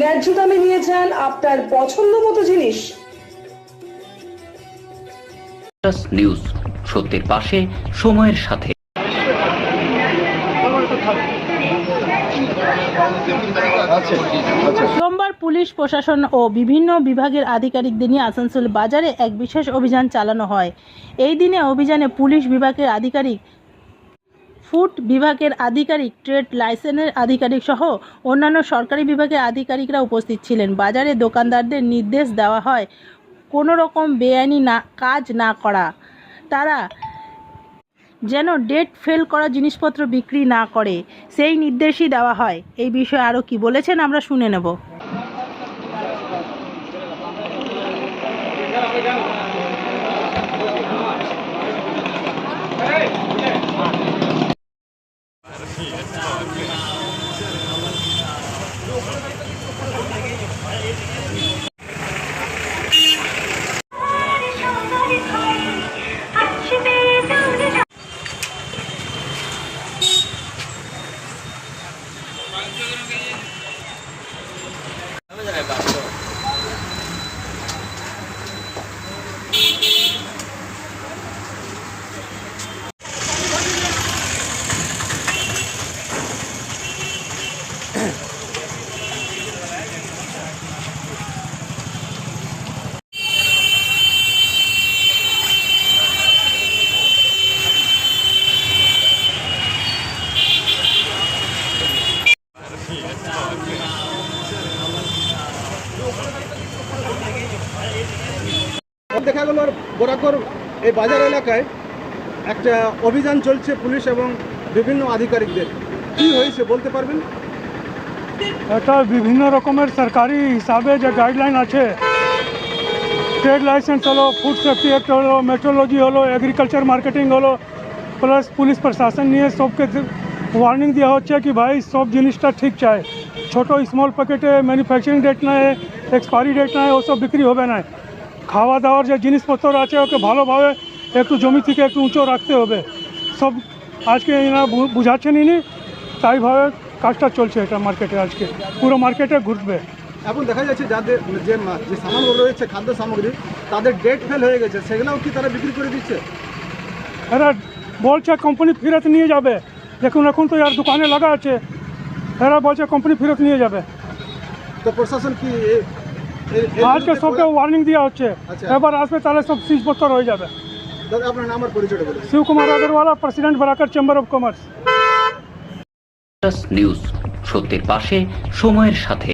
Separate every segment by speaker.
Speaker 1: ন্যায্য দামে নিয়ে যান আপনার পছন্দ মতো জিনিস
Speaker 2: নিউজ সত্যের পাশে সময়ের সাথে।
Speaker 3: সোমবার পুলিশ প্রশাসন ও বিভিন্ন বিভাগের আধিকারিকদের নিয়ে আসানসোল বাজারে এক বিশেষ অভিযান চালানো হয়। এই দিনে অভিযানে পুলিশ বিভাগের আধিকারিক ফুড বিভাগের আধিকারিক, ট্রেড লাইসেন্সের আধিকারিক সহ অন্যান্য সরকারি বিভাগের আধিকারিকরা উপস্থিত ছিলেন। বাজারে দোকানদারদের নির্দেশ দেওয়া হয়, কোনো রকম বেআইনি না, কাজ না করা। তারা যেন ডেট ফেল করা জিনিসপত্র বিক্রি না করে, সেই নির্দেশই দেওয়া হয়। এই বিষয়ে আরও কি বলেছেন আমরা শুনে নেব।
Speaker 4: দেখা গেল বোরাকর এই বাজার এলাকায় একটা অভিযান চলছে পুলিশ এবং বিভিন্ন আধিকারিকদের। কি হয়েছে বলতে পারবেন?
Speaker 5: এটা বিভিন্ন রকমের সরকারি হিসাবে যে গাইডলাইন আছে ট্রেড লাইসেন্স হলো ফুড সেফটি অ্যাক্ট হলো মেট্রোলজি হলো এগ্রিকালচার মার্কেটিং হলো প্লাস পুলিশ প্রশাসন নিয়ে সবকে ওয়ার্নিং দেওয়া হচ্ছে কি ভাই, সব জিনিসটা ঠিক চাই। ছোট স্মল প্যাকেটে ম্যানুফ্যাকচারিং ডেট নাই এক্সপায়ারি ডেট নাই, ওসব বিক্রি হবে না। খাওয়া দাওয়ার যে জিনিসপত্র আছে ওকে ভালোভাবে একটু জমি থেকে একটু উঁচু রাখতে হবে। সব আজকে এরা বু- বুঝাচ্ছেন ইনি তাইভাবে কাজটা চলছে এটা মার্কেটে আজকে। পুরো মার্কেটে ঘুরবে।
Speaker 4: এখন দেখা যাচ্ছে যাদের যে যে সামানগুলো রয়েছে খাদ্য সামগ্রী তাদের ডেট ফেল হয়ে গেছে সেগুলোও কি তারা বিক্রি করে দিচ্ছে?
Speaker 5: এরা বলছে কোম্পানি ফেরত নিয়ে যাবে। দেখুন এখন তো আর দোকানে লাগা আছে। এরা বলছে কোম্পানি ফেরত নিয়ে যাবে।
Speaker 4: তো প্রশাসন কি
Speaker 5: আজকে সবকে ওয়ার্নিং দেওয়া হচ্ছে।
Speaker 4: আচ্ছা।
Speaker 5: এবার আসবে তাহলে সব সিজপত্তর হয়ে যাবে।
Speaker 4: শিব আপনার নাম আর পরিচয়টা বলুন।
Speaker 5: Shivkumar Agarwala president Barakar chamber of
Speaker 2: commerce news সত্যের পাশে সময়ের সাথে।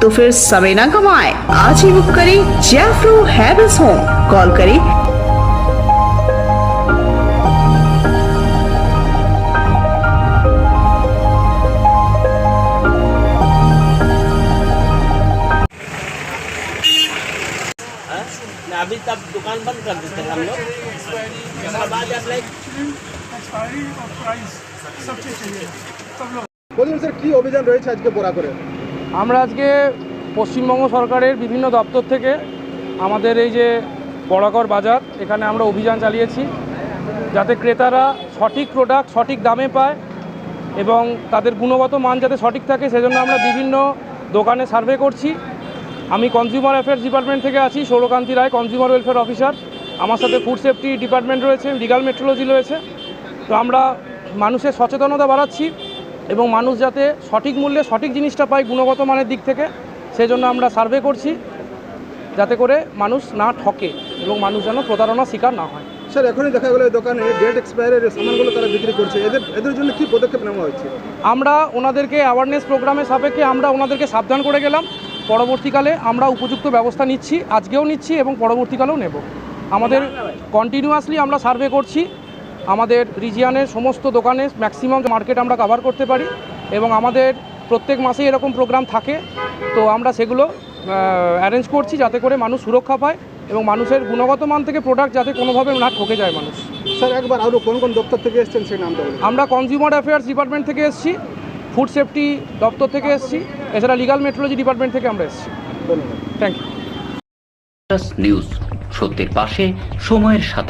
Speaker 6: तो फिर समय न गवाएं आज ही बुक करें जैफ्रो हैवेल्स होम कॉल करें
Speaker 7: अभी तब दुकान बंद कर देते हैं हम लोग उसके बाद आप लाइक
Speaker 4: বলুন স্যার কি অভিযান রয়েছে আজকে বোরাকরে
Speaker 8: আমরা আজকে পশ্চিমবঙ্গ সরকারের বিভিন্ন দপ্তর থেকে আমাদের এই যে বড়াকর বাজার, এখানে আমরা অভিযান চালিয়েছি যাতে ক্রেতারা সঠিক প্রোডাক্ট সঠিক দামে পায় এবং তাদের গুণগত মান যাতে সঠিক থাকে, সেজন্য আমরা বিভিন্ন দোকানে সার্ভে করছি। আমি কনজিউমার অ্যাফেয়ার্স ডিপার্টমেন্ট থেকে আছি, Sourakanti Roy consumer welfare officer আমার সাথে ফুড সেফটি ডিপার্টমেন্ট রয়েছে লিগাল মেট্রোলজি রয়েছে। তো আমরা মানুষের সচেতনতা বাড়াচ্ছি। এবং মানুষ যাতে সঠিক মূল্যে সঠিক জিনিসটা পায় গুণগত মানের দিক থেকে সেই জন্য আমরা সার্ভে করছি যাতে করে মানুষ না ঠকে এবং মানুষ যেন প্রতারণার শিকার না হয়।
Speaker 4: স্যার এখনই দেখা গেলো দোকানে ডেট এক্সপায়ারের সামানগুলো তারা বিক্রি করছে। এদের এদের জন্য কি পদক্ষেপ নেওয়া হয়েছে?
Speaker 8: আমরা ওনাদেরকে অ্যাওয়ারনেস প্রোগ্রামের সাপেক্ষে আমরা ওনাদেরকে সাবধান করে গেলাম। পরবর্তীকালে আমরা উপযুক্ত ব্যবস্থা নিচ্ছি আজকেও নিচ্ছি এবং পরবর্তীকালেও নেব। আমাদের কন্টিনিউয়াসলি আমরা সার্ভে করছি। আমাদের রিজিয়ানের সমস্ত দোকানে ম্যাক্সিমাম মার্কেট আমরা কভার করতে পারি এবং আমাদের প্রত্যেক মাসেই এরকম প্রোগ্রাম থাকে। তো আমরা সেগুলো অ্যারেঞ্জ করছি যাতে করে মানুষ সুরক্ষা পায় এবং মানুষের গুণগত মান থেকে প্রোডাক্ট যাতে কোনোভাবে না ঠকে যায় মানুষ।
Speaker 4: স্যার একবার আরও কোন কোন দপ্তর থেকে এসেছেন সেই নামটা
Speaker 8: আমরা কনজিউমার অ্যাফেয়ার্স ডিপার্টমেন্ট থেকে এসেছি ফুড সেফটি দপ্তর থেকে এসেছি এছাড়া লিগাল মেট্রোলজি ডিপার্টমেন্ট থেকে আমরা এসেছি।
Speaker 4: ধন্যবাদ।
Speaker 8: থ্যাংক ইউ
Speaker 2: নিউজ সত্যের পাশে সময়ের সাথে।